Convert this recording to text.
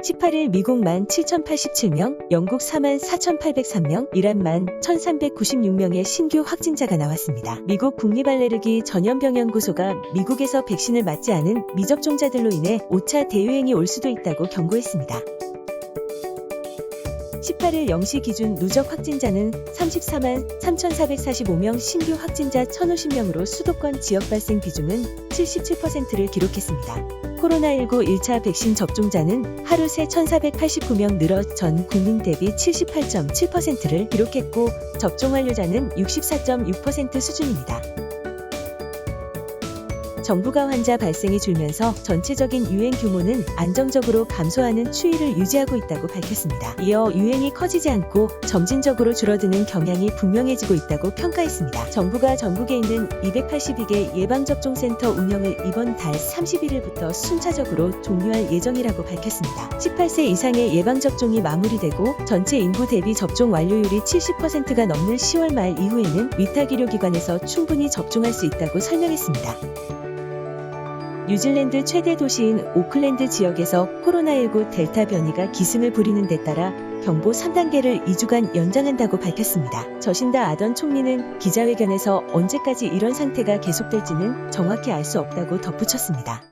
18일 미국 17,087명, 영국 44,803명, 이란 1,1396명의 신규 확진자가 나왔습니다. 미국 국립알레르기 전염병연구소가 미국에서 백신을 맞지 않은 미접종자들로 인해 5차 대유행이 올 수도 있다고 경고했습니다. 18일 0시 기준 누적 확진자는 34만 3,445명 신규 확진자 1,050명으로 수도권 지역 발생 비중은 77%를 기록했습니다. 코로나19 1차 백신 접종자는 하루 새 1,489명 늘어 전 국민 대비 78.7%를 기록했고 접종 완료자는 64.6% 수준입니다. 정부가 환자 발생이 줄면서 전체적인 유행 규모는 안정적으로 감소하는 추이를 유지하고 있다고 밝혔습니다. 이어 유행이 커지지 않고 점진적으로 줄어드는 경향이 분명해지고 있다고 평가했습니다. 정부가 전국에 있는 282개 예방접종센터 운영을 이번 달 31일부터 순차적으로 종료할 예정이라고 밝혔습니다. 18세 이상의 예방접종이 마무리되고 전체 인구 대비 접종 완료율이 70%가 넘는 10월 말 이후에는 위탁 의료기관에서 충분히 접종할 수 있다고 설명했습니다. 뉴질랜드 최대 도시인 오클랜드 지역에서 코로나19 델타 변이가 기승을 부리는 데 따라 경보 3단계를 2주간 연장한다고 밝혔습니다. 저신다 아던 총리는 기자회견에서 언제까지 이런 상태가 계속될지는 정확히 알 수 없다고 덧붙였습니다.